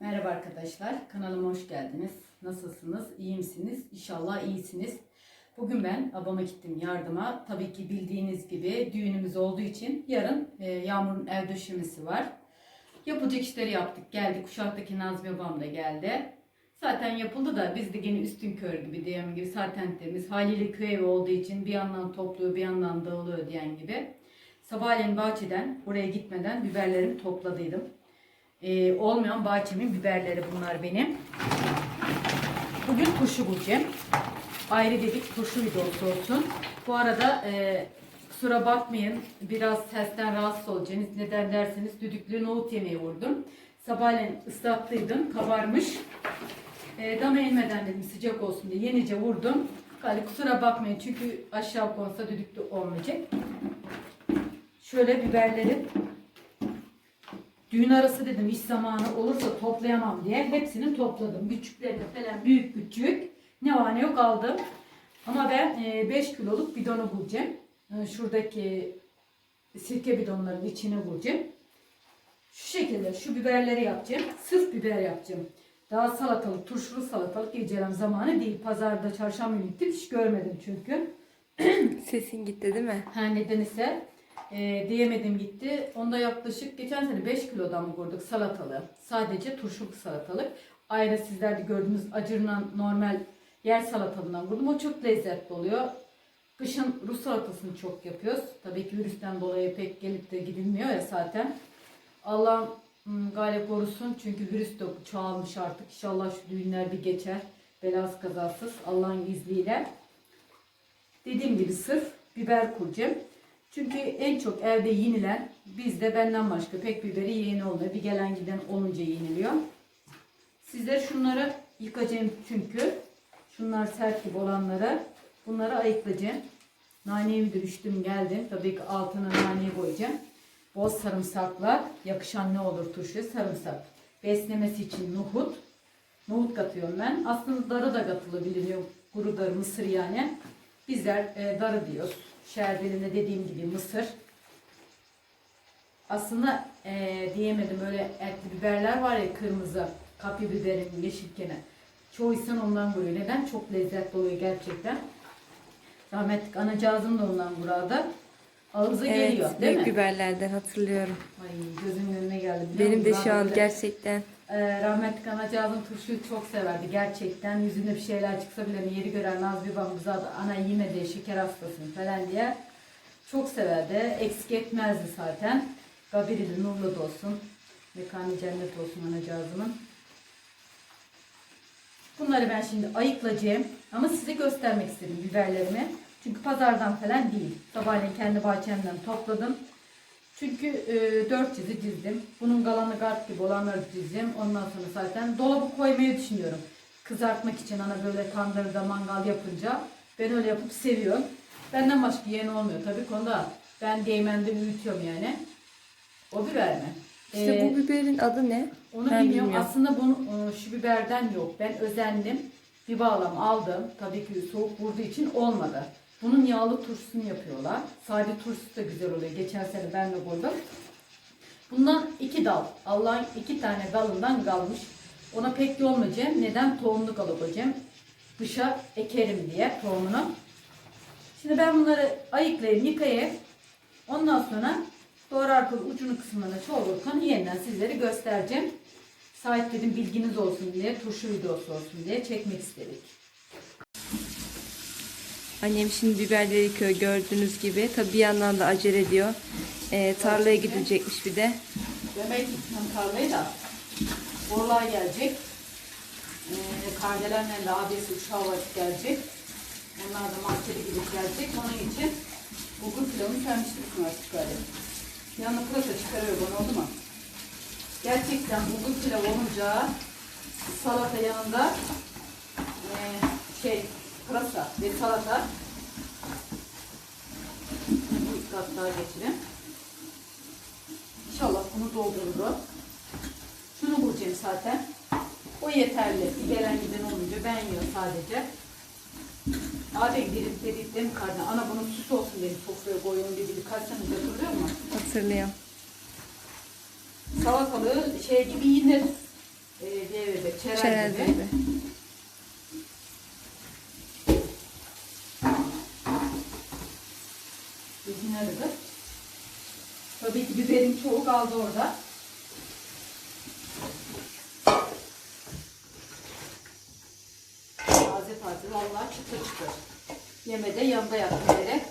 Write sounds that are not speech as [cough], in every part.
Merhaba arkadaşlar, kanalıma hoş geldiniz. Nasılsınız, iyi misiniz? İnşallah iyisiniz. Bugün ben abama gittim yardıma. Tabii ki bildiğiniz gibi düğünümüz olduğu için yarın e, Yağmur'un ev döşemesi var. Yapılacak işleri yaptık, geldik. Kuşak'taki Nazmi babam da geldi. Zaten yapıldı da biz de gene üstün kör gibi diyen gibi zaten temiz. Haliyle köy evi olduğu için bir yandan topluyor, bir yandan dağılıyor diyen gibi. Sabahleyin bahçeden buraya gitmeden biberlerimi topladıydım. Ee, olmayan bahçemin biberleri bunlar benim. Bugün turşu bulacağım. Ayrı dedik turşu videosu olsun. Bu arada e, kusura bakmayın biraz sesten rahatsız olacaksınız. Neden derseniz düdüklü nohut yemeği vurdum. Sabahleyin ıslattıydım kabarmış. E, dama inmeden dedim sıcak olsun diye yenice vurdum. Galiba kusura bakmayın çünkü aşağı konsa düdüklü olmayacak. Şöyle biberleri Düğün arası dedim iş zamanı olursa toplayamam diye hepsini topladım. Küçüklerini falan büyük küçük ne var ne yok aldım. Ama ben 5 kiloluk bidonu bulacağım. E, Şuradaki sirke bidonlarının içine bulacağım. Şu şekilde şu biberleri yapacağım. Sırf biber yapacağım. Daha salatalık, turşulu salatalık yiyeceğim zamanı değil. Pazarda çarşamba günü gittim hiç görmedim çünkü. [clears throat] Sesin gitti değil mi? Her neden ise e, diyemedim gitti. Onda yaklaşık geçen sene 5 kilodan mı kurduk salatalığı. Sadece turşuluk salatalık. Ayrı sizler de gördüğünüz acırla normal yer salatalığından kurdum. O çok lezzetli oluyor. Kışın Rus salatasını çok yapıyoruz. Tabii ki virüsten dolayı pek gelip de gidilmiyor ya zaten. Allah hmm, galip korusun çünkü virüs de çoğalmış artık. İnşallah şu düğünler bir geçer. Belası kazasız Allah'ın izniyle. Dediğim gibi sırf biber kuracağım. Çünkü en çok evde yenilen bizde benden başka pek biberi yeni olmuyor. Bir gelen giden olunca yeniliyor. Sizler şunları yıkacağım çünkü. Şunlar sert gibi olanları bunları ayıklayacağım. Naneyi de düştüm geldim. Tabii ki altına naneyi koyacağım. Bol sarımsakla yakışan ne olur turşuya sarımsak. Beslemesi için nohut. Nohut katıyorum ben. Aslında darı da katılabiliyor. Kuru darı, mısır yani. Bizler e, darı diyoruz. Şerbelinde dediğim gibi mısır. Aslında e, diyemedim öyle etli biberler var ya kırmızı. Kapya biberin yeşilkene. Çoğu insan ondan vuruyor. Neden? Çok lezzetli oluyor gerçekten. Rahmetli anacığızım da ondan burada. Geliyor Evet, değil büyük mi? biberlerden hatırlıyorum. Ay gözümün önüne geldi. biliyor Benim de şu an gerçekten ee, rahmetli anacığızım turşuyu çok severdi gerçekten. Yüzünde bir şeyler çıksa bile yeri gören Nazlı babam bize adı, ana yeme de şeker hastasın falan diye. Çok severdi. Eksik etmezdi zaten. Gabirili nurlu da olsun. Mekanı cennet olsun anacığızımın. Bunları ben şimdi ayıklayacağım. Ama size göstermek istedim biberlerimi. Çünkü pazardan falan değil. Sabahleyin kendi bahçemden topladım. Çünkü e, 4 çizi dizdim. Bunun kalanı kart gibi olanları dizdim. Ondan sonra zaten dolabı koymayı düşünüyorum. Kızartmak için ana böyle tandırda mangal yapınca ben öyle yapıp seviyorum. Benden başka yeni olmuyor tabii konuda. Ben değmende büyütüyorum yani. O biber mi? İşte Ee, bu biberin adı ne? onu Ben bilmiyorum. bilmiyorum. Aslında bunu e, şu biberden yok. Ben özendim. Bir bağlam aldım. Tabii ki soğuk vurduğu için olmadı. Bunun yağlı turşusunu yapıyorlar. Sade turşusu da güzel oluyor. Geçen sene ben de koydum. Bundan iki dal. Allah'ın iki tane dalından kalmış. Ona pek yolmayacağım. Neden? Tohumluk alıp koyacağım. Dışa ekerim diye tohumunu. Şimdi ben bunları ayıklayayım, yıkayayım. Ondan sonra doğru arkalı ucunu kısımlarına çoğulurken yeniden sizlere göstereceğim. Sahiplerin bilginiz olsun diye, turşu videosu olsun diye çekmek istedik. Annem şimdi biberleri yıkıyor gördüğünüz gibi. Tabi bir yandan da acele ediyor. Ee, tarlaya gidilecekmiş bir de. Gitmem tarlayı da. Borluğa gelecek. Ee, kardelenle de abisi uşağı vakit gelecek. Onlar da markete gidip gelecek. Onun için bulgur pilavını sermiştik artık galiba. Yanına pırasa çıkarıyor bana oldu mu? Gerçekten bulgur pilav olunca salata yanında ee, şey pırasa ve salata bir kat daha geçirin. İnşallah bunu doldururum. Şunu bulacağım zaten. O yeterli. Gelen giden olunca ben yiyorum sadece. Abi gidip dedik değil mi kardeşim? Ana bunun süs olsun dedi sofraya koyun dedi. Kaç sene hatırlıyor musun? Hatırlıyorum. Salatalığı şey gibi. Ee, Evet, çerez, Çerez gibi. gibi. Nerede? Tabii ki biberin çoğu kaldı orada. Taze taze vallahi çıtır çıtır. Yemede yanında yap diyerek.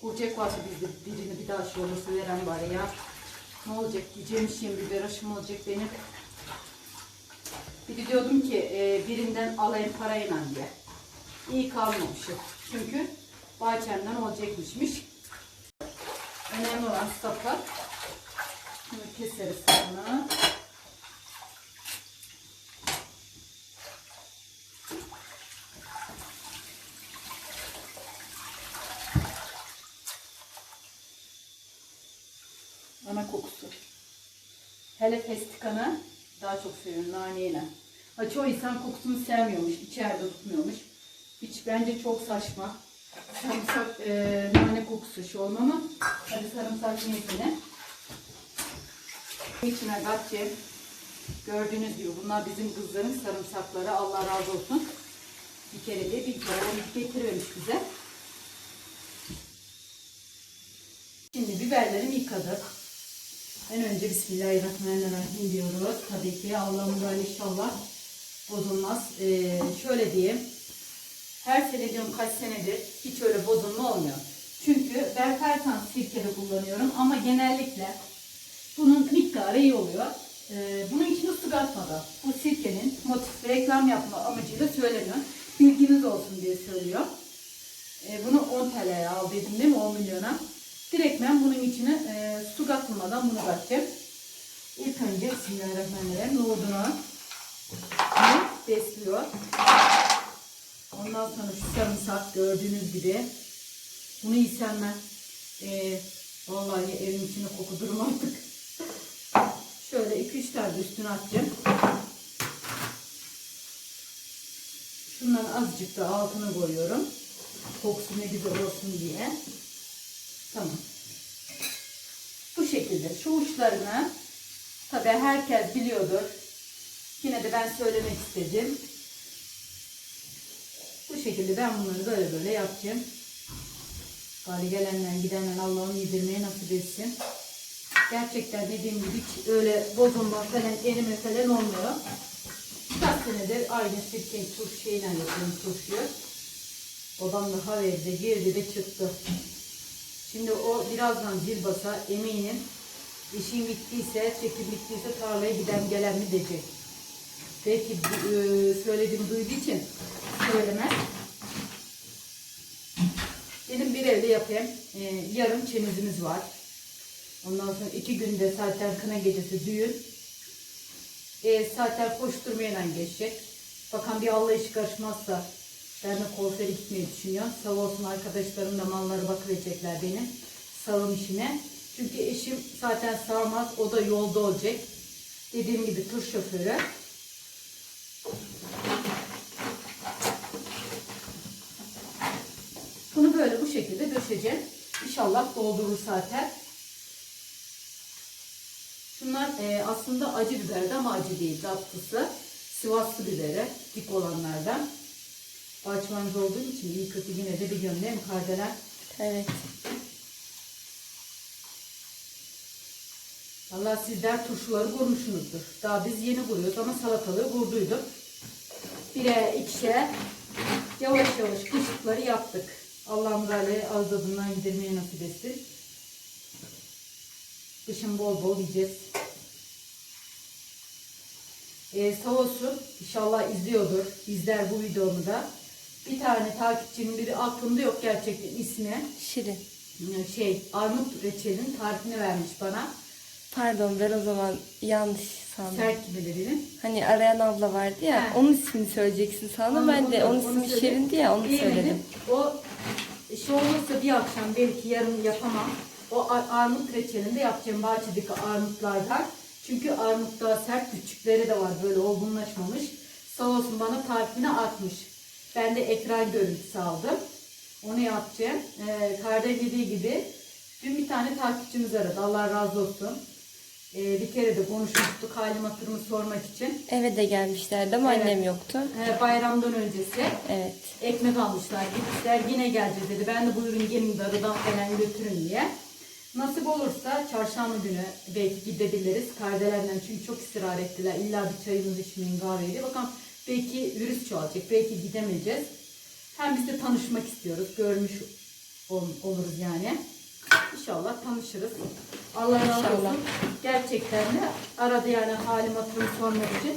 Kurcak varsa bizde birini bir daha şey olursa veren bari ya. Ne olacak diyeceğim şeyim biber aşım olacak benim. Bir de diyordum ki e, birinden alayım parayla diye. İyi kalmamışım. Çünkü bahçemden olacakmışmış. Önemli olan saplar. Bunu keseriz sonra. Ana kokusu. Hele festikanı daha çok seviyorum naneyle. Ha, çoğu insan kokusunu sevmiyormuş, içeride tutmuyormuş. Hiç bence çok saçma. Sarımsak e, nane kokusu şu olmama. Hadi sarımsak niyetine. İçine katacağım. Gördüğünüz gibi bunlar bizim kızların sarımsakları. Allah razı olsun. Bir kere de bir kere onu getirivermiş bize. Şimdi biberlerimi yıkadık. En önce Bismillahirrahmanirrahim diyoruz. Tabii ki böyle inşallah bozulmaz. Ee, şöyle diyeyim. Her sene diyorum kaç senedir hiç öyle bozulma olmuyor. Çünkü ben Fertan sirkede kullanıyorum ama genellikle bunun miktarı iyi oluyor. Ee, bunun içine su katmadan bu sirkenin motif reklam yapma amacıyla söylemiyorum. Bilginiz olsun diye söylüyor. Ee, bunu 10 TL'ye aldıydım değil mi 10 milyona. Direkt ben bunun içine e, su katmadan bunu katacağım. İlk önce Bismillahirrahmanirrahim nohudunu besliyor. Ondan sonra şu sarımsak gördüğünüz gibi. Bunu yesem ben e, vallahi evin içine koku durum artık. Şöyle 2-3 tane üstüne atacağım. Şundan azıcık da altına koyuyorum. Kokusu ne güzel olsun diye. Tamam. Bu şekilde şu uçlarını tabi herkes biliyordur. Yine de ben söylemek istedim. Bu şekilde ben bunları böyle böyle yapacağım. Bari gelenler gidenler Allah'ın yedirmeye nasip etsin. Gerçekten dediğim gibi hiç öyle bozulma falan elime falan olmuyor. Kaç senedir aynı sirkenin turş şeyle yapıyorum turşuyu. Babam daha verdi, girdi de çıktı. Şimdi o birazdan zil basa eminim. İşin bittiyse, çekim bittiyse tarlaya giden gelen mi diyecek. Belki e, söylediğimi duyduğu için söylemez. Benim bir evde yapayım. E, yarın çemizimiz var. Ondan sonra iki günde zaten kına gecesi düğün. E, zaten koşturmayla geçecek. Bakan bir Allah işi karışmazsa ben de kuaföre gitmeyi düşünüyorum. Sağ olsun arkadaşlarım da malları bakıverecekler benim sağım işine. Çünkü eşim zaten sağmaz. O da yolda olacak. Dediğim gibi tur şoförü. Bunu böyle bu döşeceğim. İnşallah doldurur zaten. Şunlar e, aslında acı biberdi ama acı değil. Tatlısı. Sivaslı biberi. Dik olanlardan. Bahçıvancı olduğum için iyi kötü yine de biliyorum değil mi kardeler? Evet. Allah sizler turşuları kurmuşsunuzdur. Daha biz yeni kuruyoruz ama salatalığı kurduyduk. Bire ikişe yavaş yavaş kışlıkları yaptık. Allah'ım böyle ağız tadından gidermeye nasip etsin. Kışın bol bol yiyeceğiz. Ee, sağ olsun inşallah izliyordur. İzler bu videomu da. Bir tane takipçinin biri aklımda yok gerçekten ismi. Şirin. Şey armut reçelinin tarifini vermiş bana. Pardon ben o zaman yanlış sandım. Dedin. Hani arayan abla vardı ya Ha. onun ismini söyleyeceksin sandım. Ben de onun ismi söyle. Şirin'di ya onu Diyemedim. söyledim. O şey olursa bir akşam belki yarın yapamam. O ar- armut reçelinde yapacağım bahçedeki armutlardan. Çünkü armutta sert küçükleri de var böyle olgunlaşmamış. Sağ olsun bana tarifini atmış. Ben de ekran görüntüsü aldım. Onu yapacağım. Ee, kardeş dediği gibi dün bir tane takipçimiz aradı. Allah razı olsun. Ee, bir kere de konuşmuştuk halim hatırımı sormak için. Eve de gelmişlerdi ama Evet. annem yoktu. Ee, bayramdan öncesi Evet. ekmek almışlar gitmişler yine geleceğiz dedi. Ben de buyurun gelin darıdan falan götürün diye. Nasip olursa çarşamba günü belki gidebiliriz. Kardelerden çünkü çok ısrar ettiler. İlla bir çayımızı içmeyin kahveyi. Bakalım belki virüs çoğalacak. Belki gidemeyeceğiz. Hem biz de tanışmak istiyoruz. Görmüş ol- oluruz yani. İnşallah tanışırız. Allah razı olsun. Gerçekten de aradı yani halim hatırımı sormak için.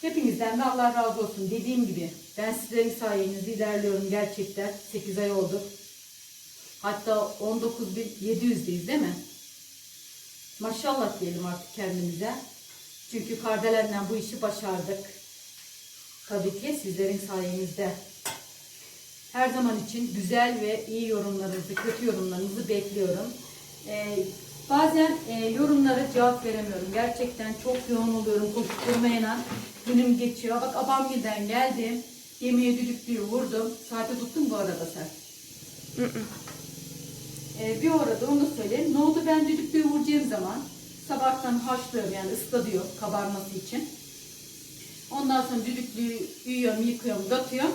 Hepinizden de Allah razı olsun. Dediğim gibi ben sizlerin sayenizde ilerliyorum gerçekten. 8 ay oldu. Hatta 19.700'deyiz değil mi? Maşallah diyelim artık kendimize. Çünkü kardelerle bu işi başardık. Tabii ki sizlerin sayenizde. Her zaman için güzel ve iyi yorumlarınızı, kötü yorumlarınızı bekliyorum. Ee, bazen e, yorumlara cevap veremiyorum. Gerçekten çok yoğun oluyorum koşturmayla. Günüm geçiyor. Bak Abamgil'den geldim. Yemeğe düdüklüyü vurdum. Saate tuttun bu arada sen. Ee, bir orada onu da söyleyeyim. Ne oldu ben düdüklüyü vuracağım zaman sabahtan haşlıyorum yani ıslatıyor kabarması için. Ondan sonra düdüklüyü yiyorum, yıkıyorum, katıyorum.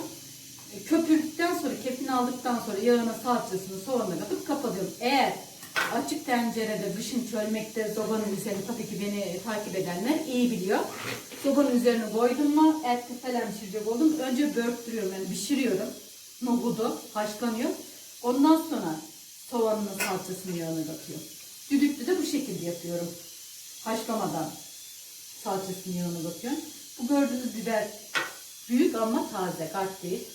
Köpürdükten sonra, kefini aldıktan sonra yağına salçasını, soğanını katıp kapatıyorum. Eğer açık tencerede, dışın çölmekte, sobanın üzerine tabii ki beni takip edenler iyi biliyor. Sobanın üzerine koydum mu, et falan pişirecek oldum. Önce börktürüyorum yani pişiriyorum. Nohudu haşlanıyor. Ondan sonra soğanını, salçasını, yağını katıyorum. Düdüklü de bu şekilde yapıyorum. Haşlamadan salçasını, yağını katıyorum. Bu gördüğünüz biber büyük ama taze, kart değil.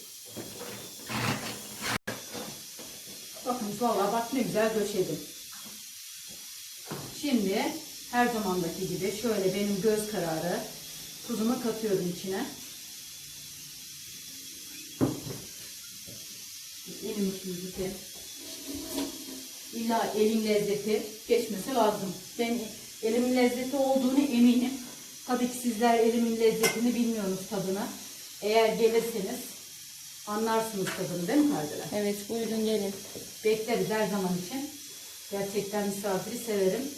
Bakın vallahi bak ne güzel döşedim. Şimdi her zamandaki gibi şöyle benim göz kararı tuzumu katıyorum içine. Elim lezzeti. İlla elin lezzeti geçmesi lazım. Ben elimin lezzeti olduğunu eminim. Tabii ki sizler elimin lezzetini bilmiyorsunuz tadını. Eğer gelirseniz anlarsınız tadını değil mi kardeşler? Evet buyurun gelin. Bekleriz her zaman için. Gerçekten misafiri severim.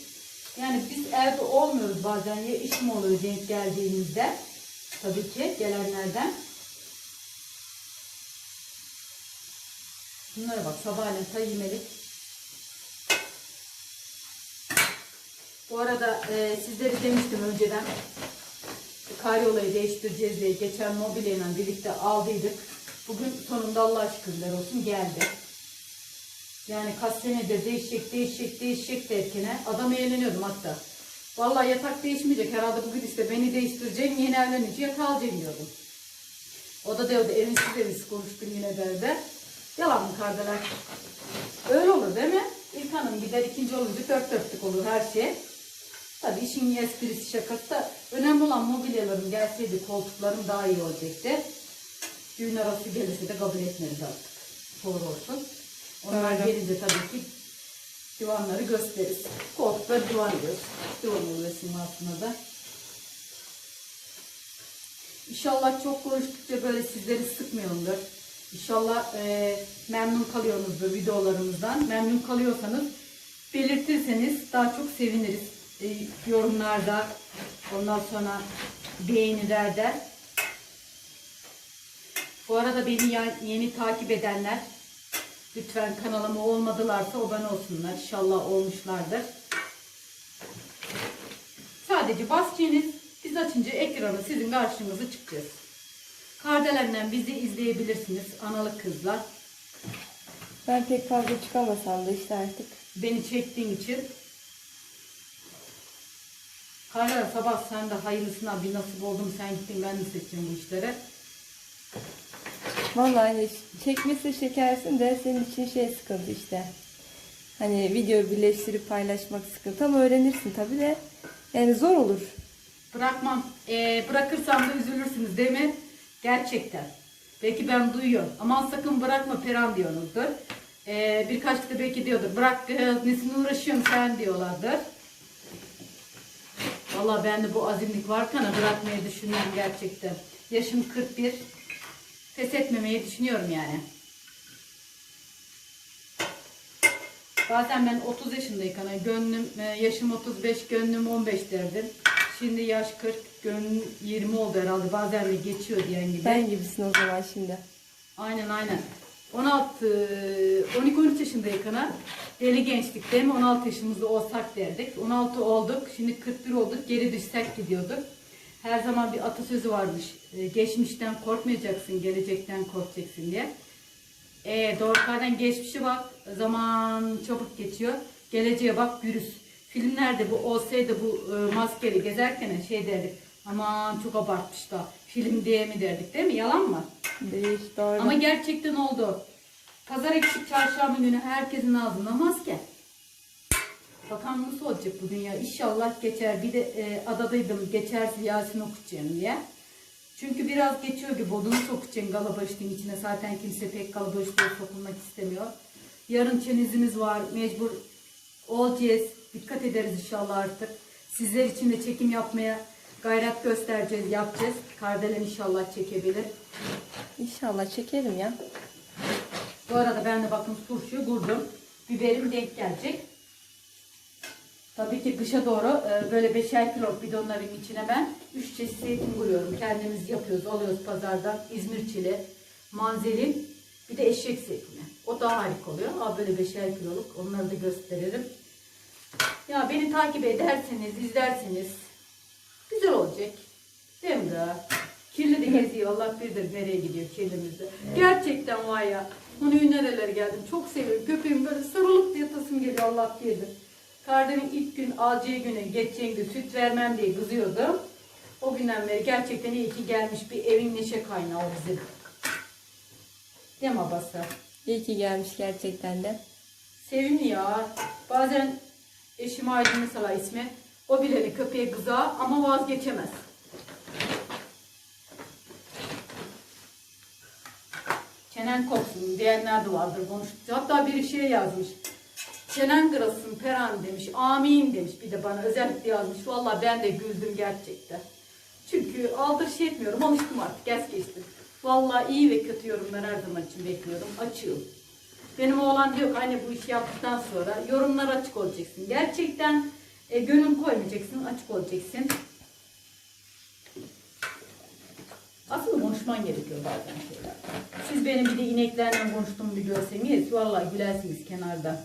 Yani biz evde olmuyoruz bazen ya işim oluyor denk geldiğimizde. Tabii ki gelenlerden. Bunlara bak sabahleyin ta yemelik. Bu arada e, sizleri demiştim önceden. Karyolayı değiştireceğiz diye geçen mobilyayla birlikte aldıydık. Bugün sonunda Allah şükürler olsun geldi. Yani kaç senedir değişecek, değişecek, değişecek derken adam eğleniyordum hatta. Vallahi yatak değişmeyecek herhalde bugün işte beni değiştireceğim, yeni evlenince yatağı alacağım diyordum. O da diyordu evsiz evsiz konuştun yine derdi. Yalan mı kardeşler? Öyle olur değil mi? İlk hanım gider ikinci olunca dört dörtlük olur her şey. Tabii işin esprisi şakası da önemli olan mobilyalarım gelseydi koltuklarım daha iyi olacaktı. Düğün arası gelirse de kabul etmeriz artık. Doğru olsun. Onlar Doğru. gelince tabii ki divanları gösteririz. Koltukları divan diyoruz. Divan oluyor aslında da. İnşallah çok konuştukça böyle sizleri sıkmıyorumdur. İnşallah e, memnun kalıyorsunuzdur videolarımızdan. Memnun kalıyorsanız belirtirseniz daha çok seviniriz. E, yorumlarda, ondan sonra beğenilerde. Bu arada beni yeni takip edenler lütfen kanalıma olmadılarsa abone olsunlar. İnşallah olmuşlardır. Sadece basacağınız biz açınca ekranı sizin karşınıza çıkacağız. Kardelen'den bizi izleyebilirsiniz. Analı kızlar. Ben pek fazla çıkamasam da işte artık. Beni çektiğin için. Kardeler sabah sen de hayırlısına bir nasip oldum. Sen gittin ben de seçeceğim bu işlere. Vallahi çekmesi şekersin de senin için şey sıkıntı işte. Hani video birleştirip paylaşmak sıkıntı ama öğrenirsin tabii de. Yani zor olur. Bırakmam. Ee, bırakırsam da üzülürsünüz değil mi? Gerçekten. Belki ben duyuyorum. Aman sakın bırakma Peran diyorsunuzdur. Ee, birkaç da belki diyordur. Bırak kız nesine uğraşıyorsun sen diyorlardır. Valla bende bu azimlik varken bırakmayı düşünüyorum gerçekten. Yaşım 41. Pes etmemeyi düşünüyorum yani. Bazen ben 30 yaşındayken hani gönlüm e, yaşım 35, gönlüm 15 derdim. Şimdi yaş 40, gönlüm 20 oldu herhalde. Bazen de geçiyor diyen gibi. Ben gibisin o zaman şimdi. Aynen aynen. 16, 12-13 yaşındayken deli gençlik değil mi? 16 yaşımızda olsak derdik. 16 olduk, şimdi 41 olduk, geri düşsek gidiyorduk. Her zaman bir atasözü varmış. e, Geçmişten korkmayacaksın, gelecekten korkacaksın diye. E, Dorukay'dan geçmişe bak, zaman çabuk geçiyor. Geleceğe bak, pürüz. Filmlerde bu olsaydı bu e, maskeli gezerken şey derdik. Aman çok abartmış da film diye mi derdik değil mi? Yalan mı? Değil, doğru. Ama gerçekten oldu. Pazar eksik çarşamba günü herkesin ağzında maske. Bakalım nasıl olacak bu dünya? İnşallah geçer. Bir de e, adadaydım geçerse Yasin okuyacağım diye. Çünkü biraz geçiyor gibi odunu sokacaksın galabaşlığın içine. Zaten kimse pek galabaşlığa sokulmak istemiyor. Yarın çenizimiz var. Mecbur olacağız. Dikkat ederiz inşallah artık. Sizler için de çekim yapmaya gayret göstereceğiz, yapacağız. Kardelen inşallah çekebilir. İnşallah çekerim ya. Bu arada ben de bakın turşuyu kurdum. Biberim denk gelecek. Tabii ki kışa doğru e, böyle beşer kilo bidonların içine ben 3 çeşit zeytin kuruyorum. Kendimiz yapıyoruz, alıyoruz pazardan. İzmir çili, manzelin, bir de eşek zeytini. O daha harika oluyor. Aa, böyle beşer kiloluk. Onları da gösteririm. Ya beni takip ederseniz, izlerseniz güzel olacak. Değil mi daha? Kirli de geziyor. Allah bilir nereye gidiyor kirlimizde. Gerçekten var ya. Onu nerelere geldim. Çok seviyorum. Köpeğim böyle sarılıp diye tasım geliyor Allah bilir. Kardemin ilk gün alacağı günü geçeceğin gün süt vermem diye kızıyordum. O günden beri gerçekten iyi ki gelmiş bir evin neşe kaynağı o bizim. Değil mi abası? İyi ki gelmiş gerçekten de. Sevimli ya. Bazen eşim Aydın mesela ismi. O bile köpeğe kıza ama vazgeçemez. Çenen kopsun diyenler de vardır konuştu. Hatta biri şey yazmış. Çenen kırılsın Peran demiş. Amin demiş. Bir de bana özellikle yazmış. Vallahi ben de güldüm gerçekten. Çünkü aldırış etmiyorum. Alıştım artık. Gez geçtim. Vallahi iyi ve kötü yorumlar her zaman için bekliyorum. Açıyorum. Benim oğlan diyor ki anne bu işi yaptıktan sonra yorumlar açık olacaksın. Gerçekten e, gönül koymayacaksın, açık olacaksın. Aslında konuşman gerekiyor bazen şeyler. Siz benim bir de ineklerle konuştuğumu bir görseniz vallahi gülersiniz kenarda.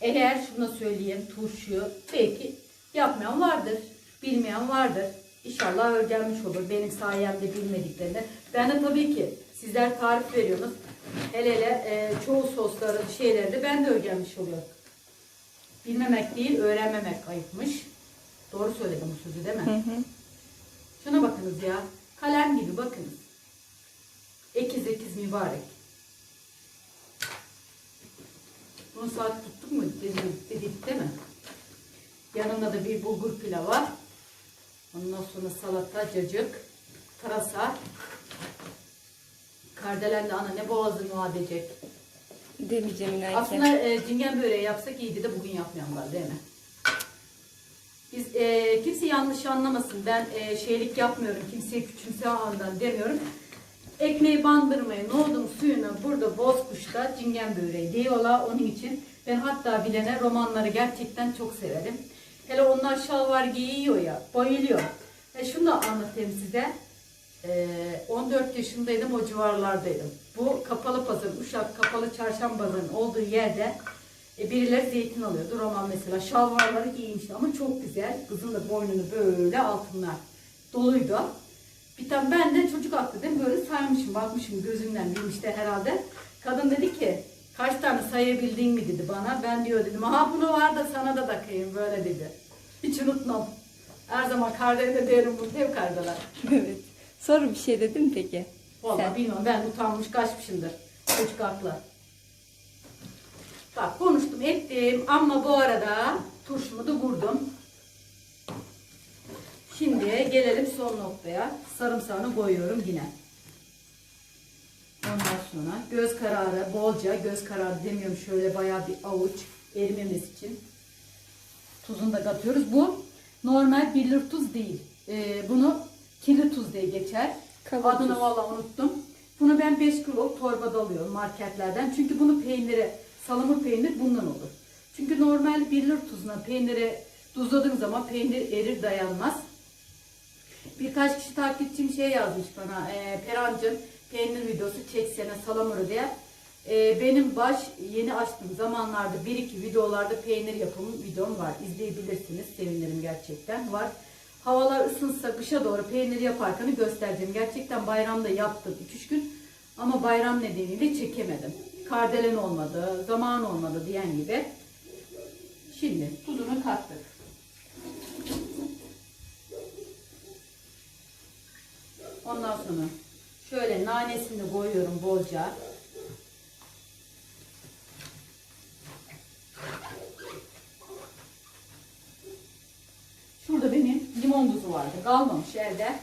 Eğer şunu söyleyeyim turşuyu belki yapmayan vardır, bilmeyen vardır. İnşallah öğrenmiş olur benim sayemde bilmediklerini. Ben de tabii ki sizler tarif veriyorsunuz. Hele hele e, çoğu sosları şeylerde ben de öğrenmiş oluyorum. Bilmemek değil öğrenmemek ayıpmış. Doğru söyledim bu sözü değil mi? Hı hı. Şuna bakınız ya. Kalem gibi bakınız. Ekiz ekiz mübarek. Bunu saat tuttuk mu dedik, dedik değil mi? Yanında da bir bulgur pilavı. Ondan sonra salata, cacık, pırasa. Kardelen de ana ne boğazını vaat edecek. Demeyeceğim ki. Aslında e, cingen böreği yapsak iyiydi de bugün yapmayanlar değil mi? Biz e, kimse yanlış anlamasın. Ben e, şeylik yapmıyorum. Kimseye küçümse andan demiyorum. Ekmeği bandırmayı, nohudun suyunu burada Bozkuş'ta cingen böreği diyorlar. Onun için ben hatta bilene romanları gerçekten çok severim. Hele onlar şalvar giyiyor ya, bayılıyor. E şunu da anlatayım size. Ee, 14 yaşındaydım, o civarlardaydım. Bu kapalı pazar, Uşak kapalı çarşamba pazarının olduğu yerde e, birileri zeytin alıyordu. Roman mesela şalvarları giymişti ama çok güzel. Kızın da boynunu böyle altınlar doluydu. Bir tane ben de çocuk aklı değil mi? Böyle saymışım, bakmışım gözümden bilmişti herhalde. Kadın dedi ki, kaç tane sayabildin mi dedi bana. Ben diyor dedim, aha bunu var da sana da takayım böyle dedi. Hiç unutmam. Her zaman kardeşle derim bunu, değil mi kardeşler? [laughs] evet. Sonra bir şey dedim peki? Vallahi Sen. bilmiyorum ben utanmış kaçmışımdır. Çocuk haklı. Bak konuştum ettim ama bu arada turşumu da vurdum. Şimdi gelelim son noktaya. Sarımsağını koyuyorum yine. Ondan sonra göz kararı bolca göz kararı demiyorum şöyle bayağı bir avuç erimemesi için. Tuzunu da katıyoruz. Bu normal bilir tuz değil. Ee, bunu kirli tuz diye geçer. Kaba Adını tuz. valla unuttum. Bunu ben 5 kilo torbada alıyorum marketlerden. Çünkü bunu peynire Salamur peynir bundan olur. Çünkü normal bilir tuzuna peynire tuzladığın zaman peynir erir dayanmaz. Birkaç kişi takipçim şey yazmış bana. E, Perancım peynir videosu çeksene salamuru diye. E, benim baş yeni açtığım zamanlarda bir iki videolarda peynir yapımı videom var. İzleyebilirsiniz. Sevinirim gerçekten. Var. Havalar ısınsa kışa doğru peynir yaparken göstereceğim. Gerçekten bayramda yaptım 2-3 gün. Ama bayram nedeniyle çekemedim. Kardelen olmadı, zaman olmadı diyen gibi. Şimdi tuzunu kattık. Ondan sonra şöyle nanesini koyuyorum bolca. Şurada benim limon tuzu vardı. Kalmamış evde.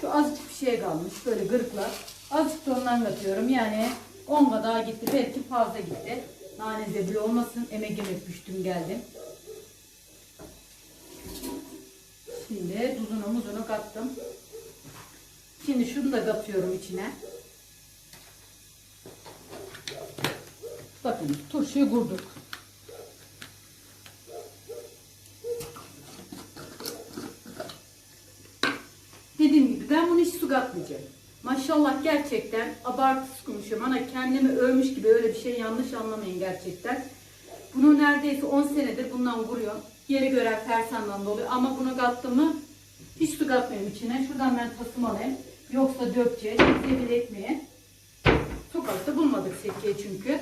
Şu azıcık bir şey kalmış. Böyle gırıkla. Azıcık da ondan katıyorum. Yani 10 kadar gitti. Belki fazla gitti. Nane zebri olmasın. Emek emek düştüm geldim. Şimdi tuzunu muzunu kattım. Şimdi şunu da katıyorum içine. Bakın turşuyu kurduk. Dediğim gibi ben bunu hiç su katmayacağım. Maşallah gerçekten abartısız konuşuyorum. Ana kendimi övmüş gibi öyle bir şey yanlış anlamayın gerçekten. Bunu neredeyse 10 senedir bundan vuruyorum. Yeri gören fersandan dolayı ama bunu kattım mı hiç su katmıyorum içine. Şuradan ben tasım alayım. Yoksa dökeceğiz. Bize bile ekmeği. Sokakta bulmadık sirkeyi çünkü.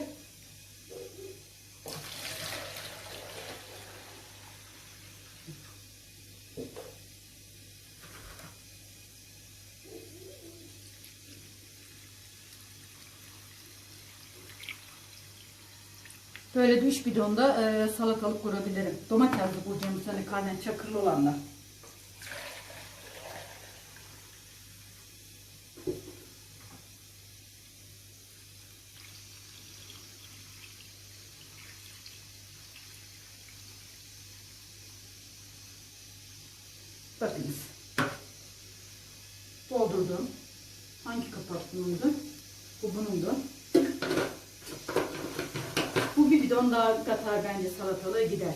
Böyle de 3 bidonda e, salatalık kurabilirim. Domatesli kuracağım bu sene karnen çakırlı olanlar. Bakınız. Doldurdum. Hangi kapak bunundu? Bu bunundu. Bu bir bidon daha katar bence salatalığı gider.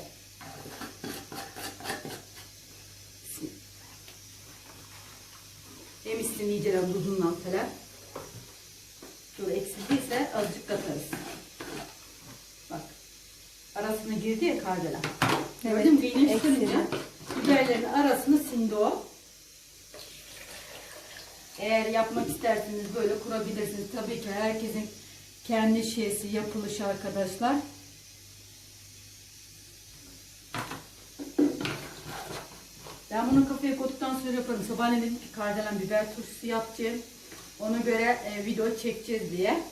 Yemişsin iyice tuzundan falan. Şöyle eksildiyse azıcık katarız. Bak. Arasına girdi ya kardelen. Evet, Gördün mü? Eksildi. biberlerin arasına sindi o. Eğer yapmak isterseniz böyle kurabilirsiniz. Tabii ki herkesin kendi şeysi yapılışı arkadaşlar. Ben bunu kafaya koyduktan sonra yaparım. Sabahleyin dedim ki kardelen biber turşusu yapacağım. Ona göre e, video çekeceğiz diye.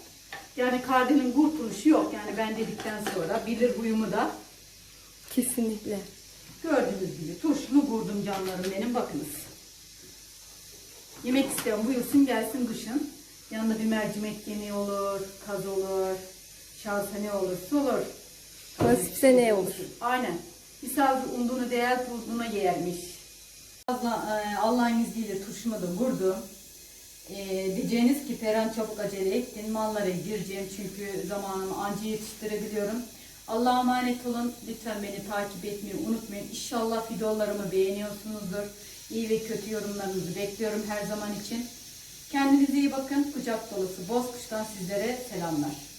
Yani kardelen kurtuluşu yok. Yani ben dedikten sonra bilir huyumu da. Kesinlikle. Gördüğünüz gibi turşumu kurdum canlarım benim bakınız. Yemek isteyen buyursun gelsin kışın. Yanında bir mercimek yemeği olur, kaz olur, şansa ne olursa olur. Nasipse ne olur. Aynen. Misafir umduğunu değer bulduğuna yermiş. Fazla, e, Allah'ın izniyle turşumu da vurdum. E, diyeceğiniz ki Ferhan çabuk acele ettin. Mallara gireceğim çünkü zamanımı anca yetiştirebiliyorum. Allah'a emanet olun. Lütfen beni takip etmeyi unutmayın. İnşallah videolarımı beğeniyorsunuzdur. İyi ve kötü yorumlarınızı bekliyorum her zaman için. Kendinize iyi bakın. Kucak dolusu Bozkuş'tan sizlere selamlar.